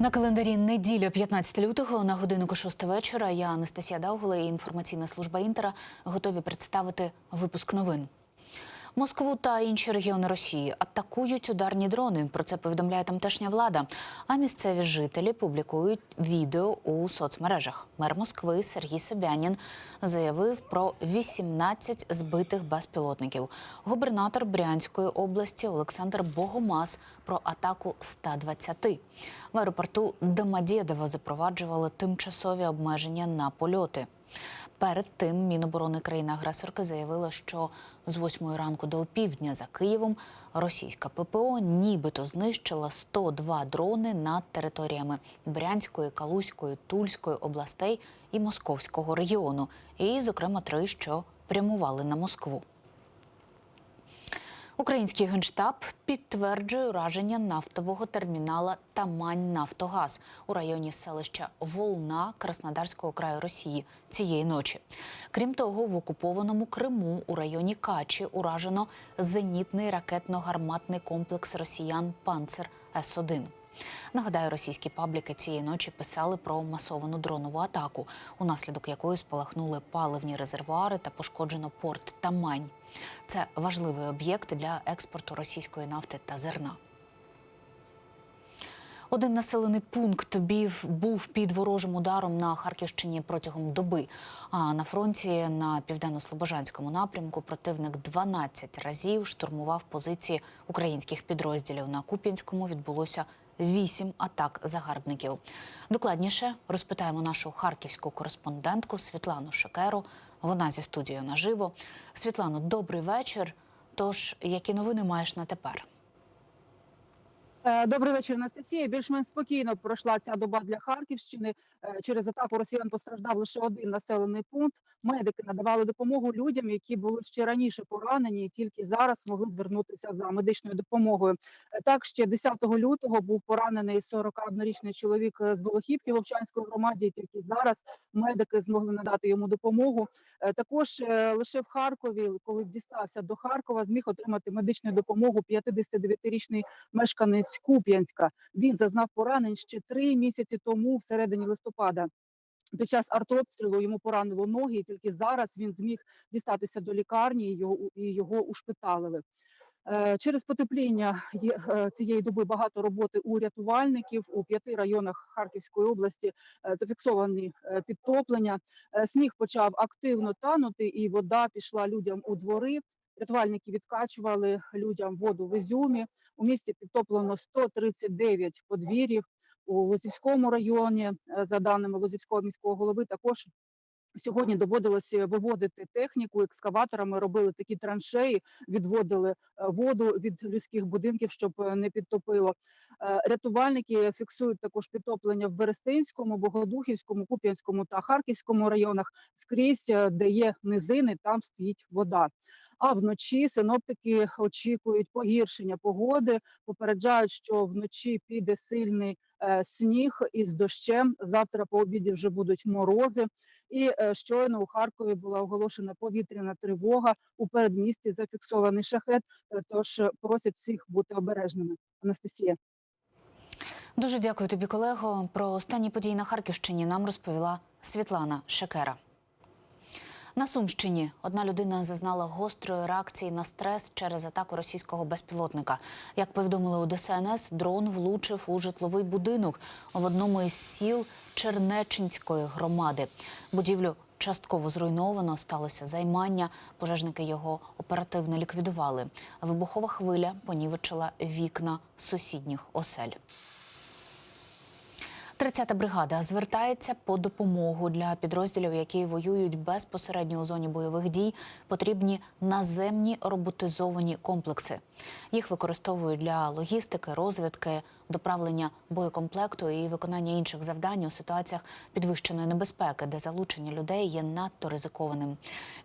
На календарі неділя 15 лютого на годинку 6 вечора. Я Анастасія Даугла і інформаційна служба Інтера готові представити випуск новин. Москву та інші регіони Росії атакують ударні дрони. Про це повідомляє тамтешня влада. А місцеві жителі публікують відео у соцмережах. Мер Москви Сергій Собянін заявив про 18 збитих безпілотників. Губернатор Брянської області Олександр Богомаз про атаку 120. В аеропорту Домодєдово запроваджували тимчасові обмеження на польоти. Перед тим Міноборони країни-агресорки заявила, що з 8 ранку до опівдня за Києвом російська ППО нібито знищила 102 дрони над територіями Брянської, Калузької, Тульської областей і Московського регіону, і, зокрема, три, що прямували на Москву. Український генштаб підтверджує ураження нафтового термінала Тамань Нафтогаз у районі селища Волна Краснодарського краю Росії цієї ночі. Крім того, в окупованому Криму у районі Качі уражено зенітний ракетно-гарматний комплекс росіян Панцер С 1 Нагадаю, російські пабліки цієї ночі писали про масовану дронову атаку, унаслідок якої спалахнули паливні резервуари та пошкоджено порт Тамань. Це важливий об'єкт для експорту російської нафти та зерна. Один населений пункт бів був під ворожим ударом на Харківщині протягом доби. А на фронті на південно-слобожанському напрямку противник 12 разів штурмував позиції українських підрозділів. На Куп'янському відбулося вісім атак загарбників. Докладніше розпитаємо нашу харківську кореспондентку Світлану Шекеру. Вона зі студією наживо. Світлано, добрий вечір. Тож, які новини маєш на тепер? Е, Добрий вечір, Анастасія. Більш-менш спокійно пройшла ця доба для Харківщини. Е, Через атаку росіян постраждав лише один населений пункт. Медики надавали допомогу людям, які були ще раніше поранені, і тільки зараз могли звернутися за медичною допомогою. Е, Так, ще 10 лютого був поранений 41-річний чоловік з Волохівки в Овчанської громаді. і Тільки зараз медики змогли надати йому допомогу. Також лише в Харкові, коли дістався до Харкова, зміг отримати медичну допомогу 59-річний мешканець Куп'янська. Він зазнав поранень ще три місяці тому, в середині листопада. Під час артобстрілу йому поранило ноги, і тільки зараз він зміг дістатися до лікарні і його, і його ушпиталили. Е, Через потепління е, цієї доби багато роботи у рятувальників у п'яти районах Харківської області е, зафіксовані підтоплення. Сніг почав активно танути, і вода пішла людям у двори. Рятувальники відкачували людям воду в Ізюмі. У місті підтоплено 139 подвір'їв у Лозівському районі. е, За даними Лозівського міського голови, також сьогодні доводилося виводити техніку екскаваторами. Робили такі траншеї, відводили е, воду від людських будинків, щоб е, не підтопило. Е, Рятувальники фіксують також підтоплення в Берестинському, Богодухівському, Куп'янському та Харківському районах. Скрізь, е, де є низини, там стоїть вода. А вночі синоптики очікують погіршення погоди. Попереджають, що вночі піде сильний е, сніг із дощем. Завтра по обіді вже будуть морози. І е, щойно у Харкові була оголошена повітряна тривога. У передмісті зафіксований шахет. е, Тож е, просять всіх бути обережними. Анастасія. Дуже дякую тобі, колего. Про останні події на Харківщині нам розповіла Світлана Шекера. На Сумщині одна людина зазнала гострої реакції на стрес через атаку російського безпілотника. Як повідомили у ДСНС, дрон влучив у житловий будинок в одному із сіл Чернечинської громади. Будівлю частково зруйновано, сталося займання. Пожежники його оперативно ліквідували. Вибухова хвиля понівечила вікна сусідніх осель. 30-та бригада звертається по допомогу для підрозділів, які воюють безпосередньо у зоні бойових дій. Потрібні наземні роботизовані комплекси. Їх використовують для логістики, розвідки, доправлення боєкомплекту і виконання інших завдань у ситуаціях підвищеної небезпеки, де залучення людей є надто ризикованим.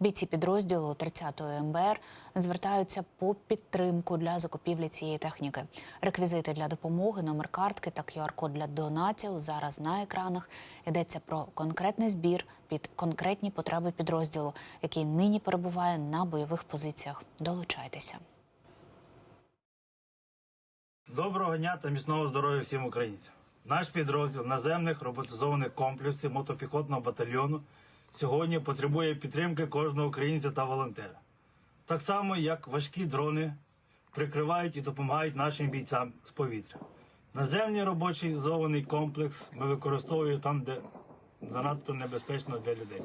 Бійці підрозділу 30-ї МБР звертаються по підтримку для закупівлі цієї техніки. Реквізити для допомоги, номер картки та QR-код для донатів зараз на екранах. Йдеться про конкретний збір під конкретні потреби підрозділу, який нині перебуває на бойових позиціях. Долучайтеся. Доброго дня та міцного здоров'я всім українцям. Наш підрозділ наземних роботизованих комплексів мотопіхотного батальйону сьогодні потребує підтримки кожного українця та волонтера. Так само, як важкі дрони прикривають і допомагають нашим бійцям з повітря. Наземний робочий зований комплекс ми використовуємо там, де занадто небезпечно для людей.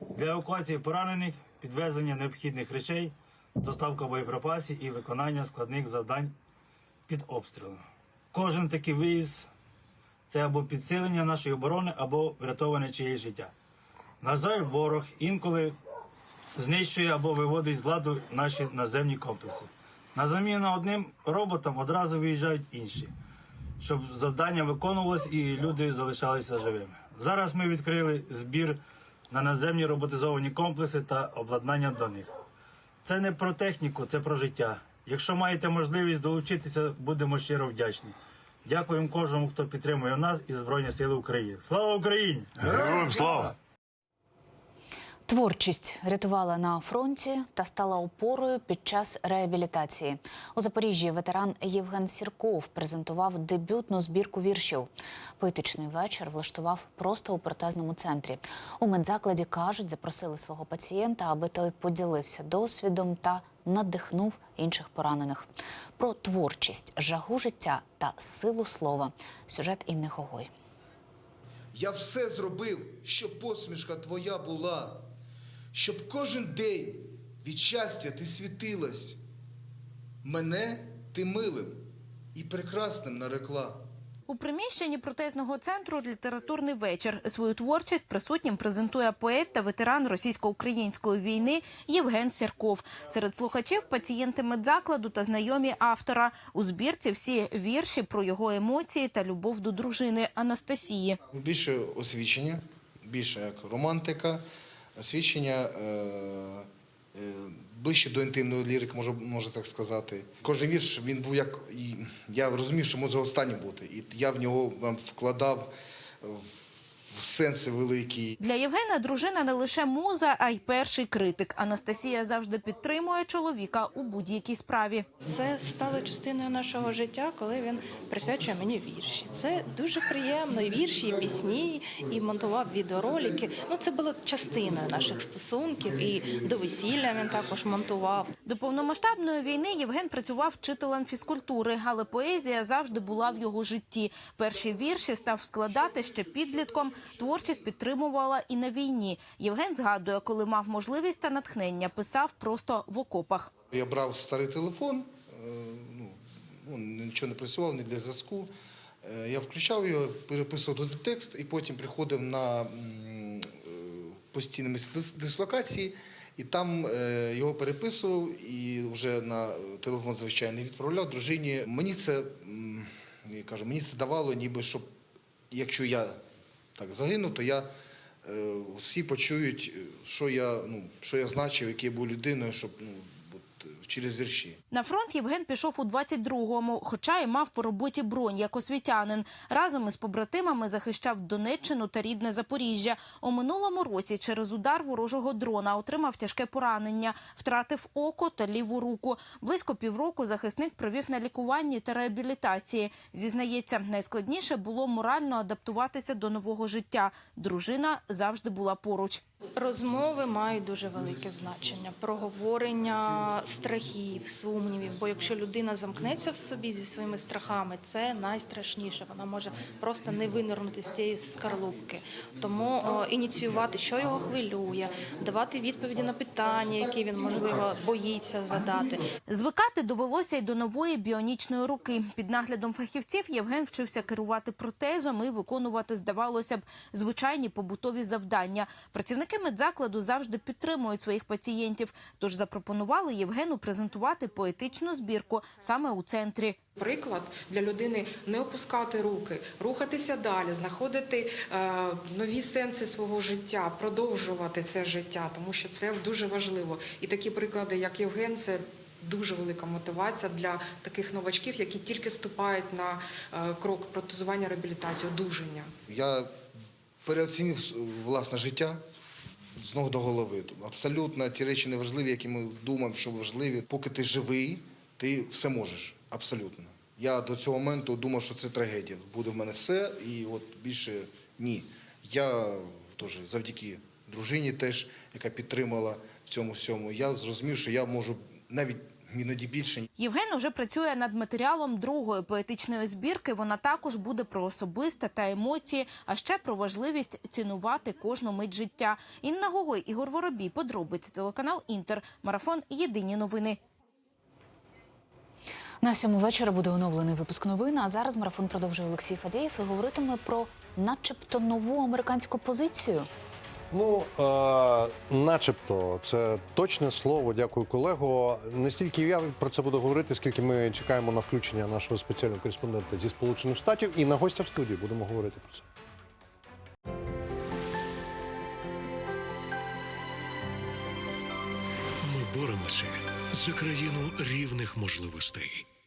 Для евакуації поранених, підвезення необхідних речей, доставка боєприпасів і виконання складних завдань під обстрілом. Кожен такий виїзд це або підсилення нашої оборони, або врятоване чиєсь життя. На жаль, ворог інколи знищує або виводить з ладу наші наземні комплекси. На заміну одним роботам одразу виїжджають інші, щоб завдання виконувалось і люди залишалися живими. Зараз ми відкрили збір на наземні роботизовані комплекси та обладнання до них. Це не про техніку, це про життя. Якщо маєте можливість долучитися, будемо щиро вдячні. Дякуємо кожному, хто підтримує нас і Збройні Сили України. Слава Україні! Героям слава! Творчість рятувала на фронті та стала опорою під час реабілітації. У Запоріжжі ветеран Євген Сірков презентував дебютну збірку віршів. Поетичний вечір влаштував просто у протезному центрі. У медзакладі кажуть, запросили свого пацієнта, аби той поділився досвідом та надихнув інших поранених. Про творчість, жагу життя та силу слова. Сюжет Інни Гогой. Я все зробив, щоб посмішка твоя була, щоб кожен день від щастя ти світилась. Мене ти милим і прекрасним нарекла. У приміщенні протезного центру літературний вечір свою творчість присутнім презентує поет та ветеран російсько-української війни Євген Сірков. Серед слухачів пацієнти медзакладу та знайомі автора. У збірці всі вірші про його емоції та любов до дружини Анастасії. Більше освічення, більше як романтика, освічення е, е, ближче до інтимної лірики, можу, можу так сказати. Кожен вірш він був як. Я розумів, що може останній бути. І я в нього вкладав в сенси великі. Для Євгена дружина не лише муза, а й перший критик. Анастасія завжди підтримує чоловіка у будь-якій справі. Це стало частиною нашого життя, коли він присвячує мені вірші. Це дуже приємно. І вірші, і пісні, і монтував відеоролики. Ну це було частиною наших стосунків. І до весілля він також монтував. До повномасштабної війни Євген працював вчителем фізкультури, але поезія завжди була в його житті. Перші вірші став складати ще підлітком. Творчість підтримувала і на війні. Євген згадує, коли мав можливість та натхнення, писав просто в окопах. Я брав старий телефон, е, ну, нічого не працював, не для зв'язку. Е, Я включав його, переписував туди текст і потім приходив на е, постійне місце дислокації, і там його переписував і вже на телефон звичайний відправляв дружині. Мені це я кажу, мені це давало, ніби щоб якщо я так загину, то я е, всі почують, е, що я, ну, що я значив, який я був людиною, щоб ну, е, через вірші. На фронт Євген пішов у 22-му, хоча й мав по роботі бронь як освітянин. Разом із побратимами захищав Донеччину та рідне Запоріжжя. У минулому році через удар ворожого дрона отримав тяжке поранення, втратив око та ліву руку. Близько півроку захисник провів на лікуванні та реабілітації. Зізнається, найскладніше було морально адаптуватися до нового життя. Дружина завжди була поруч. Розмови мають дуже велике значення. Проговорення страхів, сумнівів. Бо якщо людина замкнеться в собі зі своїми страхами, це найстрашніше. Вона може просто не винирнути з цієї скарлупки. Тому о, ініціювати, що його хвилює, давати відповіді на питання, які він можливо боїться задати. Звикати довелося й до нової біонічної руки. Під наглядом фахівців Євген вчився керувати протезом і виконувати, здавалося б, звичайні побутові завдання. Працівники медзакладу завжди підтримують своїх пацієнтів, тож запропонували Євгену презентувати поетичну збірку саме у центрі. Приклад для людини не опускати руки, рухатися далі, знаходити е, нові сенси свого життя, продовжувати це життя, тому що це дуже важливо. І такі приклади, як Євген, це дуже велика мотивація для таких новачків, які тільки ступають на е, крок протезування реабілітації, одужання. Я переоцінив власне життя з ног до голови. Абсолютно ті речі не важливі, які ми думаємо, що важливі. Поки ти живий, ти все можеш. Абсолютно. Я до цього моменту думав, що це трагедія. Буде в мене все, і от більше ні. Я теж завдяки дружині, теж, яка підтримала в цьому всьому, я зрозумів, що я можу навіть іноді більше, Євген уже працює над матеріалом другої поетичної збірки. Вона також буде про особисте та емоції, а ще про важливість цінувати кожну мить життя. Інна Гогой, Ігор Воробій, подробиці телеканал Інтер. Марафон. Єдині новини. На сьому вечора буде оновлений випуск новин. А зараз марафон продовжує Олексій Фадєєв і говоритиме про начебто нову американську позицію. Ну, е, начебто, це точне слово. Дякую, колего. Не стільки я про це буду говорити, скільки ми чекаємо на включення нашого спеціального кореспондента зі Сполучених Штатів і на гостя в студії будемо говорити про це. Ми боремося за країну рівних можливостей.